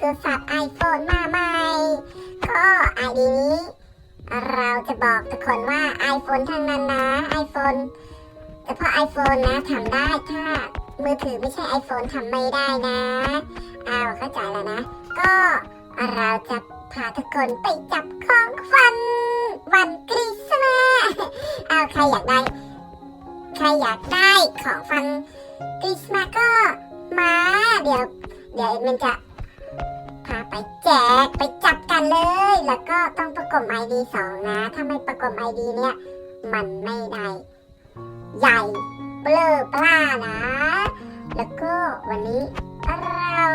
เราไปซื้อโทรศัพท์ iPhone มาใหม่ก็ไอดีนี้ เราจะบอกทุกคนว่า iPhone ทั้งนั้นนะ iPhone แต่พอ iPhone นะทำได้ถ้ามือถือไม่ใช่ iPhone ทำไม่ได้นะอ้าวเข้าใจแล้วนะ ก็เราจะพาทุกคนไปจับของฟัน วันคริสต์มาสอ้าวใครอยากได้ ใครอยากได้ของฟันคริสต์มาสก็มา เดี๋ยว เดี๋ยวมันจะ กไปจับกันเลย แล้วก็ต้องประกบไอดีสองนะ ถ้าไม่ประกบไอดีเนี่ย มันไม่ได้ ใหญ่เบลอปล้านะ แล้วก็วันนี้เรา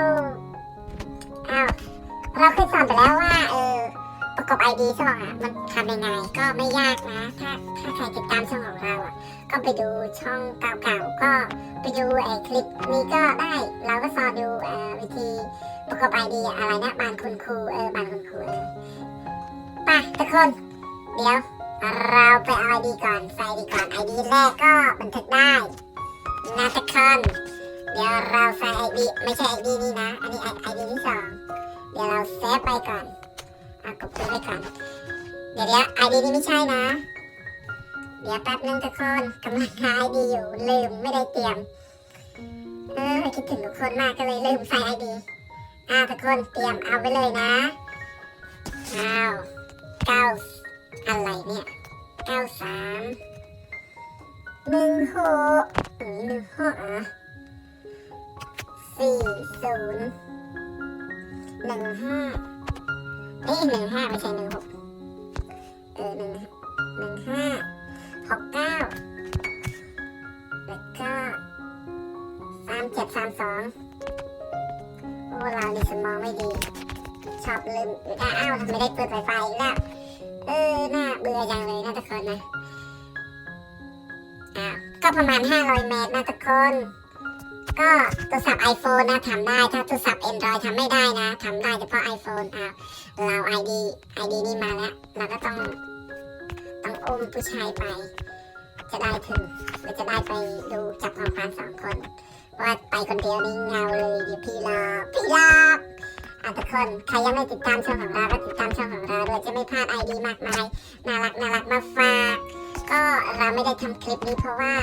อ้าวเราเคยสอนไปแล้วว่าเออประกบไอดีสองอะมันทำยังไงก็ไม่ยากนะ ถ้าถ้าใครติดตามช่องของเราอะก็ไปดูช่องเก่าๆก็ไปดูไอ้คลิปนี้ก็ได้ เราก็สอนดูอ่อวิธี ประกอบไอดีอะไรนะบานคุณครูเออบานคุณครูเออไปทุกคน เดี๋ยว เราไปเอาไอดีก่อนใส่ไอดีก่อนไอดีแรกก็บันทึกได้นะทุกคนเดี๋ยวเราใส่ไอดีไม่ใช่ไอดีนี่นะ อันนี้ไอดีที่สองเดี๋ยวเราเซฟไปก่อนอะกดไปก่อน เดี๋ยวเดี๋ยวไอดีนี้ไม่ใช่นะ เดี๋ยวแป๊บนึงทุกคนกำลังหาไอดีอยู่ลืมไม่ได้เตรียม เออคิดถึงทุกคนมากก็เลยลืมใส่ไอดี อ่าทุกคนเตรียมเอาไปเลยนะอ้าวเก้าอะไรเนี่ยเก้าสามหนึ่งหกหนึ่งหกอะสี่ศูนย์หนึ่งห้าเอ้ยหนึ่งห้าไม่ใช่หนึ่งหกเออหนึ่งหนึ่งห้าหกเก้าแล้วก็สามเจ็ดสามสอง โอ้เรานี่สมองไม่ดี ชอบลืมอ้าวทำไมได้เปิดไฟไฟอีกแล้ว เออหน่าเบื่อจังเลยนะทุกคนนะอะก็ประมาณ 500 เมตรนะทุกคน ก็โทรศัพท์ iPhone นะทำได้ถ้าโทรศัพท์ Android ทำไม่ได้นะทำได้เฉพาะ iPhone อะเรา ID ID นี่มาแล้ว เราก็ต้องต้องอุ้มผู้ชายไป จะได้ถึงหรือจะได้ไปดูจับของฟันสองคน ว่าไปคนเดียวนี่เงาเลยเดี๋ยวพี่รอพี่รออะทุกคนใครยังไม่ติดตามช่องของเราก็ติดตามช่องของเราด้วยจะไม่พลาดไอดีมากมายน่ารักน่ารักมาฝากก็เราไม่ได้ทำคลิปนี้เพราะว่า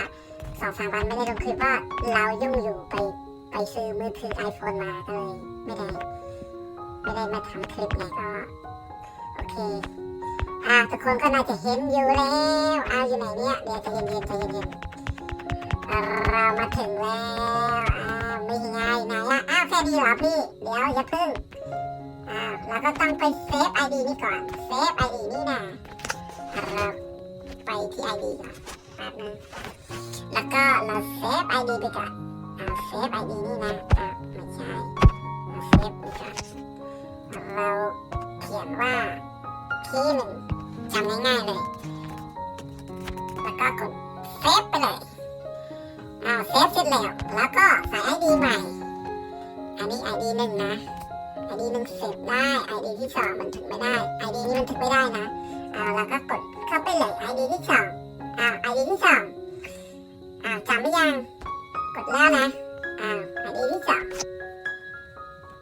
สองสามวันไม่ได้ลงคลิปว่าเรายุ่งอยู่ไปไปซื้อมือถือ iPhone มาก็เลยไม่ได้ไม่ได้มาทำคลิปเลยก็โอเคอะทุกคนก็น่าจะเห็นอยู่แล้วเอาอยู่ไหนเนี่ยเดี๋ยวใจเย็นๆใจเย็นๆ เรามาถึงแล้วอ้าวไม่ง่ายนอะอ้าวแค่นี้เหรอพี่ เดี๋ยวอย่าพิ่งอ่าวเราก็ต้องไปเซฟไอดีนี้ก่อน เซฟไอดีนี่นะเราไปที่ไอดีก่อนแป๊บนึงแล้วก็เราเซฟไอดีไปก่อนอ่าเซฟไอดีนี่นะอ่าวไม่ใช่เราเซฟไปก่อนเราเขียนว่าคีย์หนึ่งจำง่ายๆเลย หนึ่งนะไอดีหนึ่งเสร็จได้ไอดีที่สองมันถึงไม่ได้ไอดีนี้มันถึงไม่ได้นะอ่าแล้วก็กดเข้าไปเลยไอดีที่สองอ่าไอดีที่สองอ่าจำไม่ยังกดแล้วนะอ่าไอดีที่สอง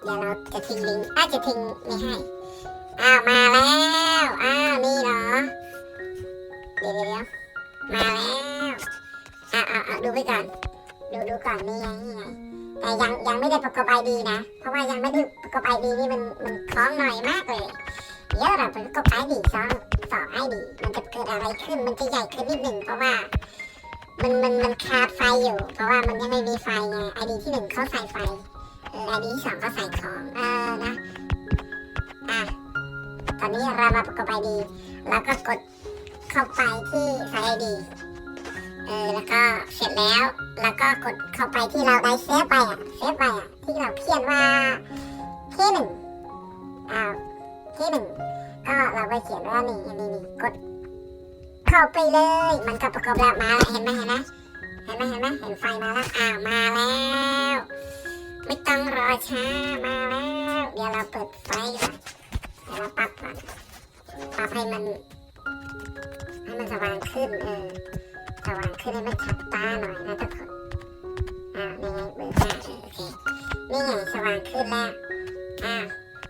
เดี๋ยวเราจะทิ้งลิงก์อาจะทิ้งไม่ให้อ้าวมาแล้วอ้าวนี่เหรอเดี๋ยวเดี๋ยวมาแล้วอ่าอ่าอ่าดูไปก่อนดูดูก่อนนี่ไงนี่ไง แต่ยังยังไม่ได้ประกอบไอดีนะ เพราะว่ายังไม่ได้ประกอบไอดีนี่มันมันคล้องหน่อยมากเลยเดี๋ยวเราไประกอบไอดีสองสองไอดีมันจะเกิดอะไรขึ้นมันจะใหญ่ขึ้นนิดหนึ่งเพราะว่ามันมันมันคาดไฟอยู่ เพราะว่ามันยังไม่มีไฟไงไอดีที่หนึ่งเขาใส่ไฟไอดีที่สองเขาใส่ของเออนะอะตอนนี้เรามาประกอบไอดีแล้วก็กดเข้าไปที่ใส่ไอดี ออแล้วก็เสร็จแล้ว แล้วก็กดเข้าไปที่เราได้เซฟไปอะเซฟไปอะที่เราเขียนว่าที่หนึ่งอ้าวที่หนึ่งก็เราไปเขียนว่านี่นี่นี่กดเข้าไปเลย มันก็ประกอบแล้วมาแล้วเห็นไหมเห็นไหมเห็นไหมเห็นไหมเห็นไฟมาแล้วอ้าวมาแล้ว ไม่ต้องรอช้ามาแล้ว เดี๋ยวเราเปิดไฟก่อนเดี๋ยวเราปรับก่อนปรับให้มันให้มันสว่างขึ้นเออ สว่างขึ้นให้มันชัดตาหน่อยนะทุกคนอ่านี่ไงเบอร์ห้าเออโอเคนี่ไงสว่างขึ้นแล้วอะ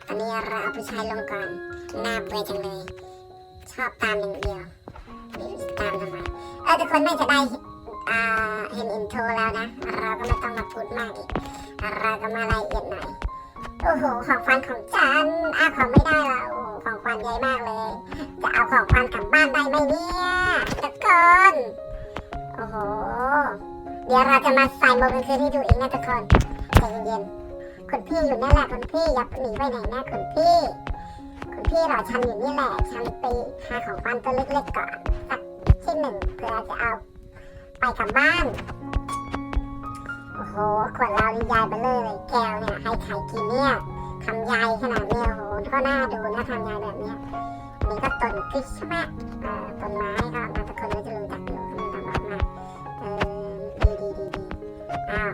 ตอนนี้เราเอาผู้ชายลงก่อนหน้าเบื่อจังเลยชอบตามอย่างเดียวไม่รู้ตามทำไมเออทุกคนน่าจะได้เห็นอินโทรแล้วนะ เราก็ไม่ต้องมาพูดมากอีกเราก็มารายละเอียดหน่อยโอ้โหของฟันของฉันอะของไม่ได้ละโอ้ของฟันใหญ่มากเลย จะเอาของฟันกลับบ้านได้ไหมเนี่ยทุกคน โห เดี๋ยวเราจะมาใส่โมกลางคืนให้ดูอีกนะทุกคนใจเย็นๆคุณพี่อยู่นั่นแหละคุณพี่อย่าหนีไปไหนนะคุณพี่คุณพี่รอฉันอยู่นี่แหละฉันไปหาของฟันตัวเล็กๆก่อนสักชิ้นหนึ่งเพื่อจะเอาไปกลับบ้าน โอ้โหขวดเรานี่ยายไปเลยเลยแก้วเนี่ยให้ใครกินเนี่ยทำยายขนาดเนี้ยโอ้โหก็น่าดูนะทำยายแบบเนี้ยอันนี้ก็ต้นคริสต์มาสต้นไม้ก็นะทุกคนก็จะรู้จักอยู่ อ้าว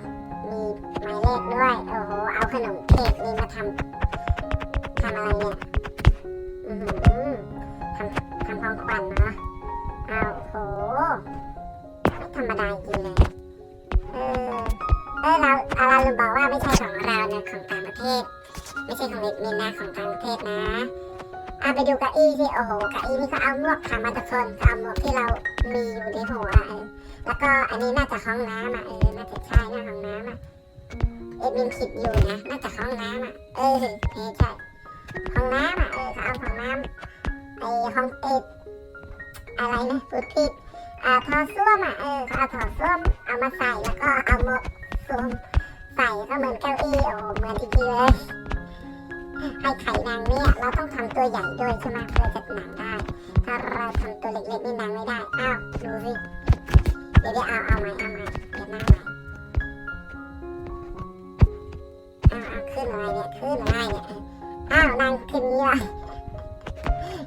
มีหมายเลขด้วย โอ้โห เอาขนมเค้กนี่มาทำทำอะไรเนี่ย อือหือทำทำของขวัญเนาะอ้าวโห ไม่ธรรมดาจริงเลย เออ เออเราเราลืมบอกว่าไม่ใช่ของเราเนี่ยของต่างประเทศ ไม่ใช่ของเด็กมินนะของต่างประเทศนะเอาไปดูก้าอี้ที่โอ้โหก้าอี้นี่เขาเอาหมวกทำมาทุกคนเขาเอาหมวกที่เรามีอยู่ในหัวเออ แล้วก็อันนี้น่าจะห้องน้ำอะเออน่าจะใช่น่าห้องน้ำอะเอ็ดมินคิดอยู่นะน่าจะห้องน้ำอะเออเออใช่ห้องน้ำอะเออเขาเอาห้องน้ำไอห้องเอ็ดอะไรนะพูดผิดอ่าทอส้วมอะเออเขาเอาทอส้วมเอามาใส่แล้วก็เอาหมวกสวมใส่ก็เหมือนเก้าอี้โอ้เหมือนจริงๆเลยให้ไข่นางเนี่ยเราต้องทำตัวใหญ่ด้วยใช่ไหมเพื่อจะหนังได้ ถ้าเราทำตัวเล็กๆนี่นางไม่ได้ อ้าวดูสิ ดี๋ยวเดี๋ยวเอาเอาใหม่เอาใหม่เดี๋ยวหน้าใหม่อ้าเอาขึ้นอะไรเนี่ยขึ้นอะไรเนี่ยอ้าวนางขึ้นนี่ละ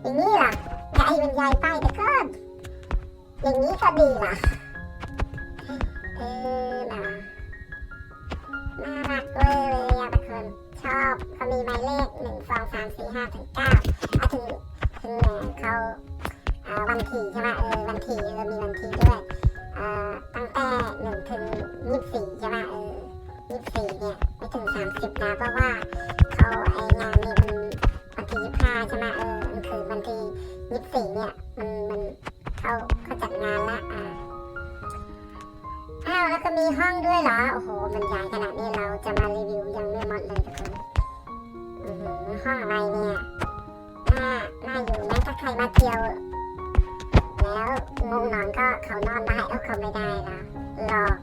อย่างนี้เหรอใหญ่เป็นใหญ่ไปแต่ก็อย่างนี้ก็ดีเหรอเออนะน่ารักเว้ยเลยอะทุกคนชอบเขามีหมายเลขหนึ่งสองสามสี่ห้าถึงเก้าอะถึงถึงแหนเขาอ่าวันที่ใช่ไหมเออวันที่เออมีวันที่ด้วย อ่าตั้งแต่หนึ่งถึงยี่สิบสี่ใช่ไหมเออยี่สิบสี่เนี่ยไม่ถึงสามสิบนะเพราะว่าเขาไองานนี่มันวันที่ยี่สิบห้าใช่ไหมเออมันคือวันที่ยี่สิบสี่เนี่ยมันมันเขาเขาจัดงานละอ่าอ้าวแล้วก็มีห้องด้วยเหรอโอ้โหมันใหญ่ขนาดนี้เราจะมารีวิวยังไม่หมดเลยทุกคนห้องอะไรเนี่ยน่าน่าอยู่นะถ้าใครมาเที่ยว แล้วงงนอนก็เขานอนได้เอาเขาไม่ได้ละหรอก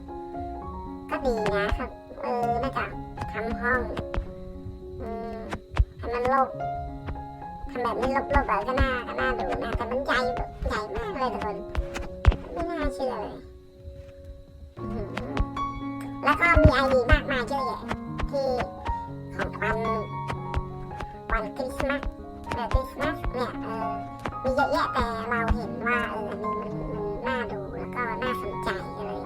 ก็ดีนะครับเออน่าจะทำห้องอืมให้มันโลกทำแบบนี้ลบๆแบบก็น่าก็น่าดูนะแต่มันใหญ่ใหญ่มากเลยทุกคนไม่น่าเชื่อเลยแล้วก็มีไอดีมากมายเยอะแยะที่ของวัญวันคริสต์มาสเออคริสต์มาสเนี่ยเออ มีเยอะแยะแต่เราเห็นว่าเอออันนี้มันมันน่าดูแล้วก็น่าสนใจเลย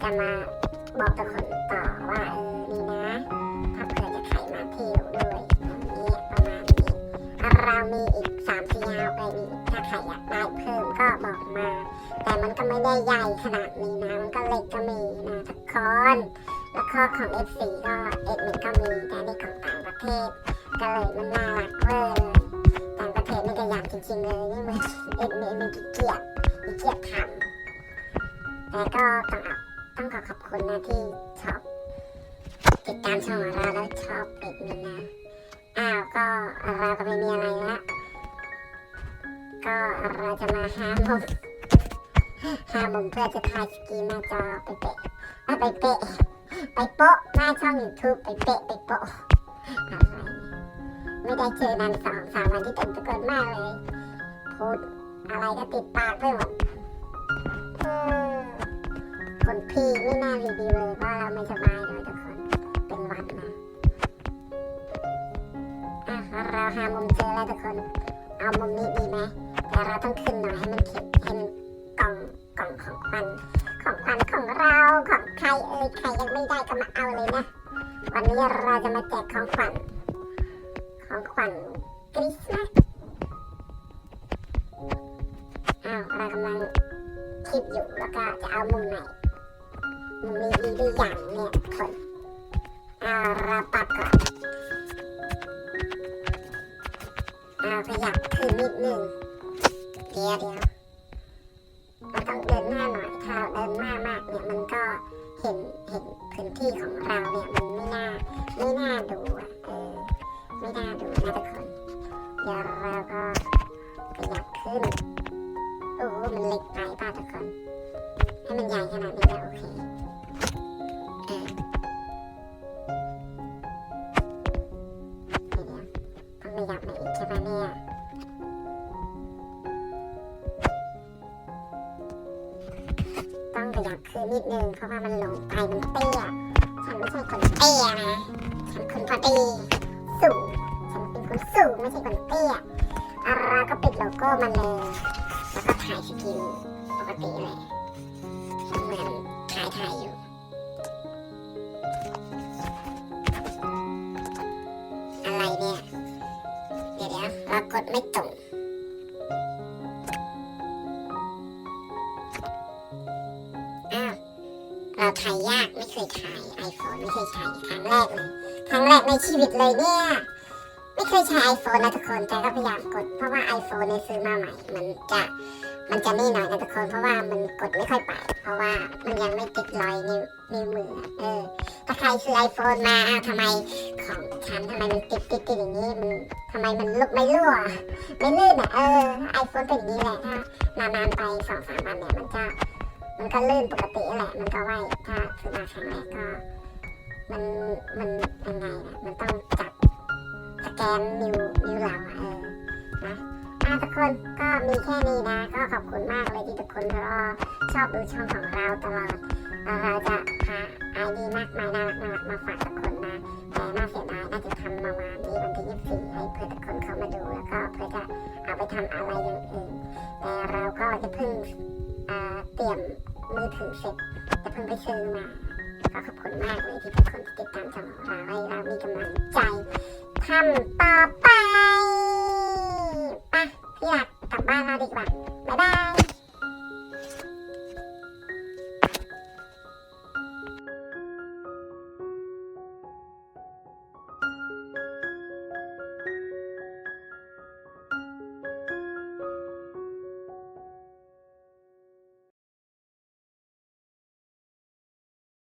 จะมาบอกทุกคนต่อว่าเออนี่นะ ถ้าเผื่อจะใครมาเที่ยวด้วยอย่างนี้ประมาณนี้เรามีอีกสามสี่ห้าไปมีถ้าใครอยากได้เพิ่มก็บอกมา แต่มันก็ไม่ได้ใหญ่ขนาดนี้นะมันก็เล็กก็มีนะทุกคนแล้วก็ของ F4 ก็ F1 ก็มีแต่นี่ของต่างประเทศก็เลยมันน่ารักเวอร์ เลยต่างประเทศนี่ก็อยากจริงๆเลยนี่มันเอ็ดเมมันเกียจขี้เกียจทำแต่ก็ต้องเอาต้องขอขอบคุณนะที่ชอบติดตามช่องของเราแล้วชอบเอ็ดมินนะอ้าวก็เราก็ไม่มีอะไรละก็เราจะมาหามุมหามุมเพื่อจะถ่ายสกีหน้าจอไปเปะไปเปะไปโปะหน้าช่อง YouTube ไปเปะไปโปะ ไม่ได้เจอนานสองสามวันที่เต็มทุกคนมากเลยพูดอะไรก็ติดปากไปหมดอืมคนพี่ไม่น่ารีวิวเลยว่าะเราไม่สบายเลยทุกคนเป็นวัดนะอะเราหามุมเจอแล้วทุกคน เอามุมนี้ดีไหมแต่เราต้องขึ้นหน่อยให้มันเข็ดให้มันกล่องกล่องของขวัญของขวัญของเราของใครเอ่ยใครยังไม่ได้ก็มาเอาเลยนะวันนี้เราจะมาแจกของขวัญ ของขวัญคริสต์มาสอ้าวเรากำลังคิดอยู่แล้วก็จะเอามุมไหนมุมนี้ดีหรือย่างเนี่ยคนเอาเราปรับก่อนเอาขยับขึ้นนิดนึงเดี๋ยวเดี๋ยว ขยับขึ้นนิดนึงเพราะว่ามันลงไปมันเตี้ยฉันไม่ใช่คนเตี้ยนะฉันคนพอดีสูงฉันเป็นคนสูงไม่ใช่คนเตี้ยอะเราก็ปิดโลโก้มันเลย แล้วก็ถ่ายสกินปกติเลยเหมือนถ่ายถ่ายอยู่ ในชีวิตเลยเนี่ย ไม่เคยใช้ iPhone นะทุกคน แต่ก็พยายามกด เพราะว่า iPhone เนี่ยซื้อมาใหม่ มันจะมันจะนี่หน่อยนะทุกคน เพราะว่ามันกดไม่ค่อยไป เพราะว่ามันยังไม่ติดรอยนิ้วนิ้วมือ เออ ถ้าใครซื้อ iPhone มาอ้าวทำไมของฉันทำไมมันติดติดติดอย่างนี้ มันทำไมมันลุกไม่รั่ว ไม่ลื่นอะเออไอโฟนเป็นอย่างนี้แหละ ถ้านานๆไปสองสามวันเนี่ยมันจะมันก็ลื่นปกติแหละ มันก็ไหวถ้าซื้อมาครั้งแรกก็ มันมันยังไงนะมันต้องจับสแกนนิ้วนิ้วเราอะเออนะอะทุกคนก็มีแค่นี้นะ ก็ขอบคุณมากเลยที่ทุกคนรอชอบดูช่องของเราตลอดเราจะหาไอดีมากมายน่ารักน่ารักมาฝากทุกคนนะแต่น่าเสียดายน่าจะทำมาวันนี้วันที่24ให้เพื่อทุกคนเข้ามาดูแล้วก็เพื่อจะเอาไปทำอะไรอย่างอื่นแต่เราก็จะเพิ่งเตรียมมือถือเสร็จจะเพิ่งไปซื้อมา ก็ขอบคุณมากเลยที่ทุกคนติดตามช่องของเราให้เรามีกำลังใจทำต่อไปไปพี่หลักกลับบ้านเราดีกว่าบ๊ายบาย